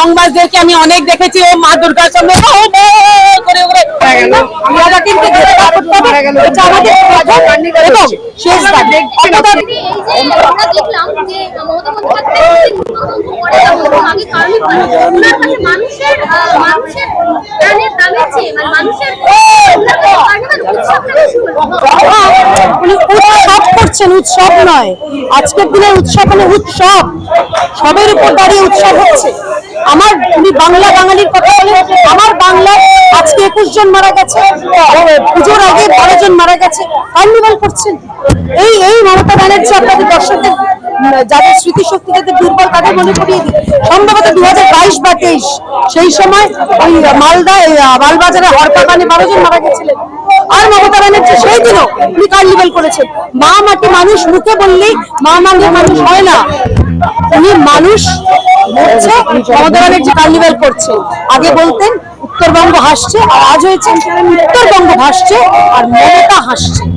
ঢংবাজদেরকে আমি অনেক দেখেছি। ও মা দুর্গার সামনে করে করে। আমরা কিন্তু এটা আমাদের এবং শেষ মানুষের মানুষের মানে মানুষের উৎসব করছেন উৎসব নয়। আজকের দিনের উৎসব মানে উৎসব। সবের উপর দাঁড়িয়ে উৎসব হচ্ছে। আমার উনি বাংলা বাঙালির কথা বলে, আমার বাংলায় আজকে একুশ জন মারা গেছে পুজোর আগে বারো জন মারা গেছে। কার্নিভাল করছেন। এই এই মমতা ব্যানার্জি আপনাদের দর্শকদের যাদের স্মৃতিশক্তি যাদের দুর্বল তাদের মনে করিয়ে দিই? সম্ভবত দু হাজার বাইশ বা তেইশ, সেই সময় ওই মালদা মালবাজারে হরপাবানে বারো জন মারা গেছিলেন। আর মমতা ব্যানার্জি সেই দিনও উনি কার্নিভাল করেছেন। মা মাটি মানুষ মুখে বললেই মা মানে মানুষ হয় না। উনি মানুষ হচ্ছে মমতা ব্যানার্জি কার্নিভাল করছে আগে বলতেন, উত্তরবঙ্গ হাসছে, আর আজ হয়েছে উত্তরবঙ্গ ভাসছে, আর মমতা হাসছে।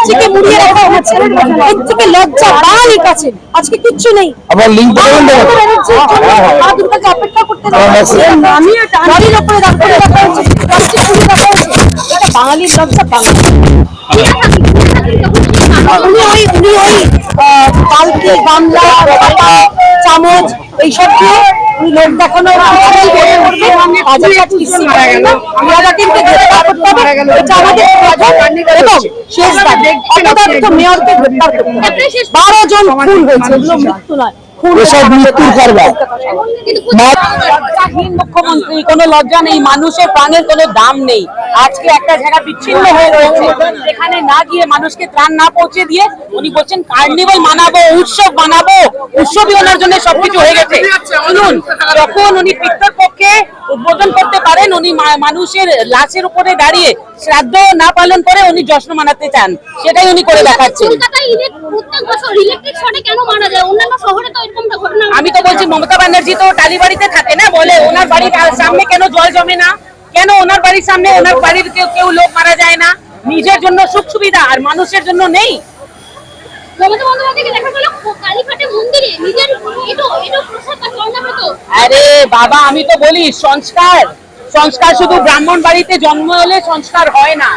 প্লাস্টিকে মুড়িয়ে রাখা হচ্ছে। এর থেকে লজ্জা বাঙালির কাছে। আজকে কিচ্ছু নেই। আবার লিংক দেবেন? মমতা ব্যানার্জির জন্য মা দুর্গাকে অপেক্ষা করতে। আমি গাড়ির ওপরে দাঁড় করে রাখা হচ্ছে প্লাস্টিক মুড়িয়ে রাখা হচ্ছে এটা বাঙালির লজ্জা বাঙালি। উনি ওই উনি ওই বালতি গামলা চামচ এইসব দিয়ে লোক দেখানো শেষ মেয়রকে করতে বারো জন খুন হয়েছে। এগুলো মৃত্যু নয়। এসব মৃত্যুর কারবার মুখ্যমন্ত্রী কোনো লজ্জা নেই মানুষের প্রাণের কোনো দাম নেই। আজকে একটা জায়গা বিচ্ছিন্ন হয়ে রয়েছে। সেখানে না গিয়ে মানুষকে ত্রাণ না পৌঁছে দিয়ে উনি বলছেন কার্নিভাল মানাবো উৎসব মানাবো উৎসবই ওনার জন্য সবকিছু হয়ে গেছে। শুনুন যখন উনি পিতৃপক্ষে উদ্বোধন করতে পারেন উনি মানুষের লাশের উপরে দাঁড়িয়ে শ্রাদ্ধ না পালন করে উনি জশ্ন মানাতে চান সেটাই উনি করে দেখাচ্ছেন। আমি তো বলছি মমতা ব্যানার্জি তো টালিবাড়িতে থাকে না বলে ওনার বাড়ির সামনে কেন জল জমে না? কেন ওনার বাড়ির সামনে ওনার বাড়ির কেউ কেউ লোক মারা যায় না? নিজের জন্য সুখ সুবিধা আর মানুষের জন্য নেই। আরে বাবা আমি তো বলি সংস্কার। সংস্কার শুধু ব্রাহ্মণ বাড়িতে জন্ম হলে সংস্কার হয় না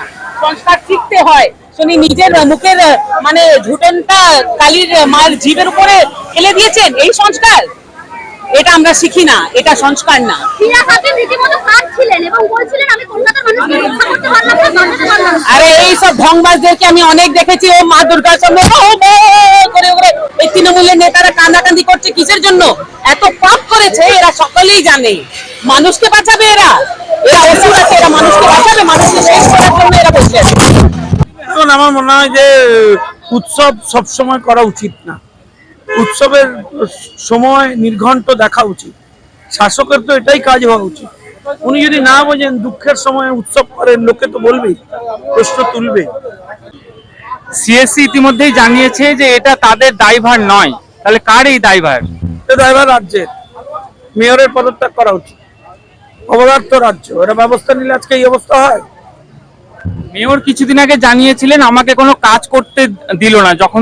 সংস্কার শিখতে হয়। শুনি নিজের মুখের মানে ঝুটনটা কালীর মায়ের জীবের উপরে ফেলে দিয়েছেন এই সংস্কার? এটা আমরা শিখি না এটা সংস্কার না। আরে এই সব ঢংবাজদেরকে আমি অনেক দেখেছি ও মা দুর্গার সামনে ও করে করে। এই তৃণমূলের নেতারা কান্দাকান্দি করছে কিসের জন্য? এত পাপ করেছে, এরা সকলেই জানে। মানুষকে বাঁচাবে এরা। এরা আছে, এরা মানুষকে বাঁচাবে, মানুষকে শেষ করার জন্য এরা বসে এখন আমার মনে হয় যে উৎসব সব সময় করা উচিত না। উৎসবের সময় নির্ঘণ্ট দেখা উচিত। শাসকের তো এটাই কাজ হওয়া উচিত। উনি যদি না বোঝেন, দুঃখের সময় উৎসব করেন, লোকে তো বলবেই, প্রশ্ন তুলবে সিএসসি ইতিমধ্যেই জানিয়েছে যে এটা তাদের দায়ভার নয়। তাহলে কার এই দায়ভার? ড্রাইভার রাজ্যের। মেয়রের পদত্যাগ করা উচিত। অবদার্থ রাজ্য। এরা ব্যবস্থা নিলে আজকে এই অবস্থা হয়। মেয়র কিছুদিন আগে জানিয়েছিলেন আমাকে কোনো কাজ করতে দিল না। যখন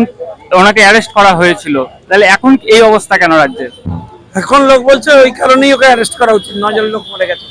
ওনাকে অ্যারেস্ট করা হয়েছিল। তাহলে এখন এই অবস্থা কেন রাজ্যের? এখন লোক বলছে ওই কারণেই ওকে অ্যারেস্ট করা উচিত। নজন লোক মরে গেছে।